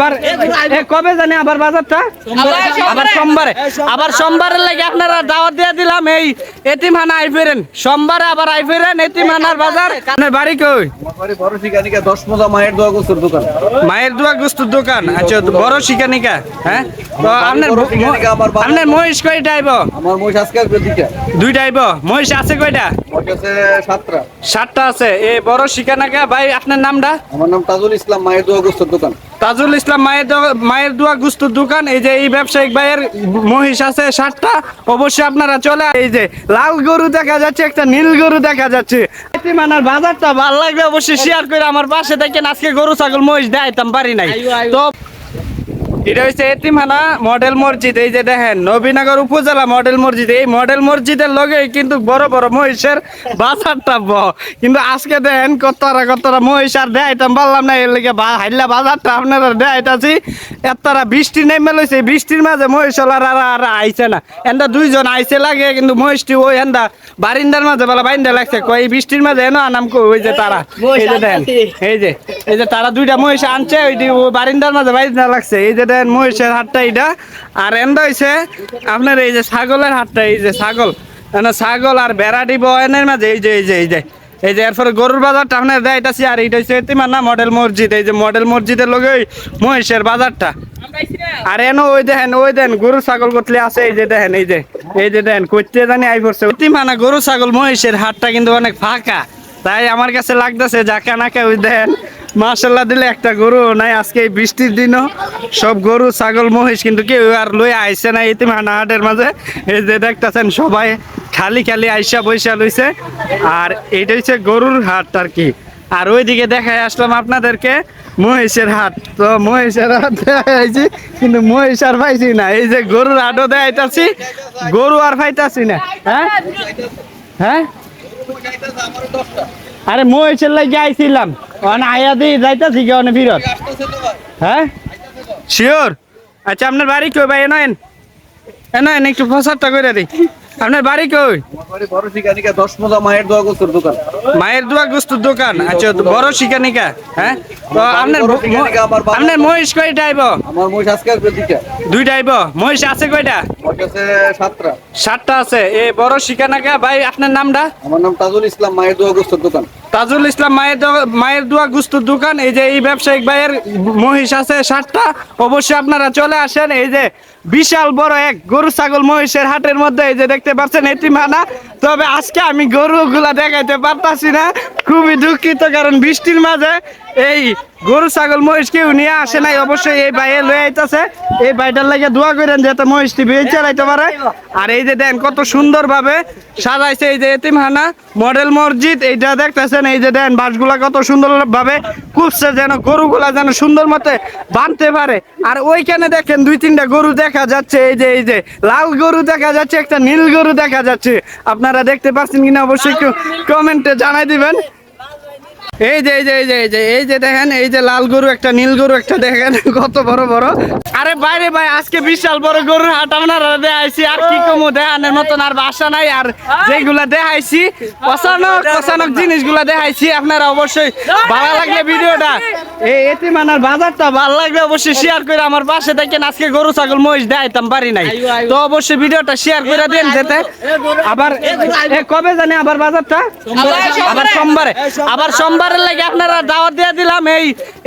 আবার কবে জানি আবার বাজারটা? আবার সোমবারে। আবার সোমবারের লাগে আপনারা দাওয়াত দিয়ে দিলাম এই এতিমহানা আই ফেরেন সোমবারে আবার আই ফেরেন এতিমহানার বাজার। আপনার বাড়ি কই? আমার বাড়ি বড় শিকানিকা দশ মোজা মায়ের দোয়া গোসর দোকান। মায়ের দোয়া গুস্তুর দোকান? আচ্ছা বড় শিকানিকা হ্যাঁ? তো আপনার মহিষ কয়টা আইব? আমার মহিষ আজকে দুইটা। আইব। মহিষ আছে কয়টা? সাতটা। আছে। এ বড় শিকানাকা ভাই আপনার নামটা? আমার নাম তাজুল ইসলাম মায়ের দোয়া গোসর দোকান। তাজুল ইসলাম মায়ের মায়ের দোয়া গুস্তুর দোকান। এই যে এই ব্যবসায়িক ভাইয়ের মহিষ আছে সাতটা। অবশ্যই আপনারা চলে এই যে লাল গরু দেখা যাচ্ছে একটা নীল গরু দেখা যাচ্ছে। মানার বাজারটা ভালো লাগবে অবশ্যই শেয়ার করে আমার পাশে দেখেন আজকে গরু ছাগল মহিষ দেয় পারি নাই। তো এটা হচ্ছে এতিমহানা মডেল মসজিদ এই যে দেখেন নবীনগর উপজেলা মডেল মসজিদ। এই মডেল মসজিদের লগে কিন্তু বড় বড় মহিষের বাজারটা ব কিন্তু আজকে দেখেন কতরা কতরা মহিষ আর দেখাইতাম পারলাম না এর লেগে হাইলা বাজারটা আপনারা দেখাইতাছি এতরা বৃষ্টি নেমে লইছে বৃষ্টির মাঝে মহিষলার আর আর আইছে না। এন্দা দুইজন আইছে লাগে কিন্তু মহিষটি ওই এন্দা বারিন্দার মাঝে বলা বাইন্দা লাগছে। কই বৃষ্টির মাঝে এনো আনাম কই ওই যে তারা। এই যে দেখেন এই যে এই যে তারা দুইটা মহিষ আনছে ওই বারিন্দার মাঝে বাইন্দা লাগছে। এই যে দেখেন মহিষের হাটটা এটা আর এন্দা হইছে আপনার এই যে ছাগলের হাটটা, এই যে ছাগল। ছাগল আর বেড়া দিব এনের মাঝে, এই যে এই যে এই যে। এই যে এরপরে গরুর বাজারটা আপনার দেখাইতাছি, আর এইটা হচ্ছে এতিমার না মডেল মসজিদ। এই যে মডেল মসজিদের লগে ওই মহিষের বাজারটা। আর এনো ওই দেখেন, ওই দেন গরু ছাগল কতলে আছে, এই যে দেখেন, এই যে এই যে দেখেন, কইতে জানি আই পড়ছে। অতিমানা গরু ছাগল মহিষের হাটটা কিন্তু অনেক ফাঁকা। তাই আমার কাছে লাগতেছে, যাকে নাকে ওই দেখেন মার্শাল্লাহ দিলে একটা গরু নাই, আজকে এই বৃষ্টির দিনও। সব গরু, ছাগল, মহিষ কিন্তু কেউ আর লই আইছে না ইতিমানা হাটের মাঝে। এই যে দেখতেছেন সবাই খালি খালি আইসা বৈশা লইছে। আর এইটা হচ্ছে গরুর হাট আর কি। আর ওইদিকে দেখায় আসলাম আপনাদেরকে, মহিষের হাট। তো মহিষের হাট দেখাইছি কিন্তু মহিষ আর পাইছি না। এই যে গরুর হাটও দেখাইতাছি, গরু আর পাইতাছি না। হ্যাঁ? হ্যাঁ? আরে মই চেল্লাই যাইছিলাম অন আয়া দিয়ে যাইতাছি কি অনেক ফিরত? হ্যাঁ? শিওর আচ্ছা আপনার বাড়ি কই ভাই? এনয়েন এন একটু ফসারটা করে দিই। আপনার বাড়ি কই? বড় শিকানিকা দশ মোজা মায়ের দোয়া গোস্তুর দোকান। মায়ের দোয়া গুস্তুর দোকান? আচ্ছা বড় শিকানিকা হ্যাঁ? তো আপনার আপনার মহিষ কয়টা আইব? আমার মহিষ আজকে দুইটা। আইব? মহিষ আছে কয়টা? সাতটা। সাতটা আছে। এ বড় শিকানাকা ভাই আপনার নামটা? আমার নাম তাজুল ইসলাম মায়ের দোয়া গোস্তুর দোকান। তাজুল ইসলাম মায়ের মায়ের দোয়া গুস্তুর দোকান, এই যে এই ব্যবসায়িক ভাইয়ের মহিষ আছে সাতটা অবশ্যই আপনারা চলে আসেন। এই যে বিশাল বড় এক গরু ছাগল মহিষের হাটের মধ্যে এই যে দেখতে পাচ্ছেন, এটি মানা। তবে আজকে আমি গরুগুলা দেখাইতে পারতাছি না। খুবই দুঃখিত, কারণ বৃষ্টির মাঝে এই গরু, ছাগল, মহিষ কেউ নিয়ে আসে নাই। অবশ্যই এই ভাইয়ে লয়ে আইতাছে। এই ভাইটার লাগে দোয়া করেন যাতে মহিষটি বেয়ে চালাইতে পারে। আর এই যে দেন, কত সুন্দর ভাবে সাজাইছে এই যে এতিমহানা মডেল মসজিদ। এইটা দেখতেছেন, এই যে দেন বাসগুলা কত সুন্দর ভাবে কুপছে যেন, গরুগুলা যেন সুন্দর মতে বাঁধতে পারে। আর ওইখানে দেখেন, দুই তিনটা গরু দেখা যাচ্ছে। এই যে এই যে, লাল গরু দেখা যাচ্ছে, একটা নীল গরু দেখা যাচ্ছে। আপনারা দেখতে পাচ্ছেন কিনা, অবশ্যই একটু কমেন্টে জানাই দিবেন। এই যে এই যে এই যে এই যে এই যে দেখেন, এই যে লাল গরু একটা, নীল গরু একটা, দেখেন, কত বড় বড়। আরে বাইরে ভাই, আজকে বিশাল বড় গরুর হাট আপনারা দেখাইছি, আর কি কমু, দেখানোর মতন আর বাসা নাই, আর যেগুলা দেখাইছি অসানক অসানক জিনিসগুলা দেখাইছি, আপনারা অবশ্যই ভালো লাগলে ভিডিওটা এই এতে বাজারটা ভালো লাগলে অবশ্যই শেয়ার করে আমার পাশে দেখেন আজকে গরু ছাগল মহিষ দেখাইতাম পারি নাই। তো অবশ্যই ভিডিওটা শেয়ার করে দেন যেতে আবার এ কবে জানি আবার বাজারটা? আবার সোমবারে। আবার সোমবারের লাগে আপনারা দাওয়াত দিয়ে দিলাম এই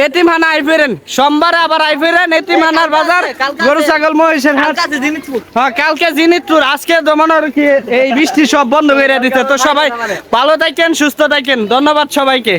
এতিমহানা আই ফেরেন। সোমবারে আবার আই ফেরেন এতিমহানার বাজার গরু ছাগল মহিষের হাট। হ্যাঁ কালকে জিনিতপুর আজকে জমানোর কি এই বৃষ্টি সব বন্ধ করে দিতে তো সবাই ভালো থাকেন সুস্থ থাকেন। ধন্যবাদ সবাইকে।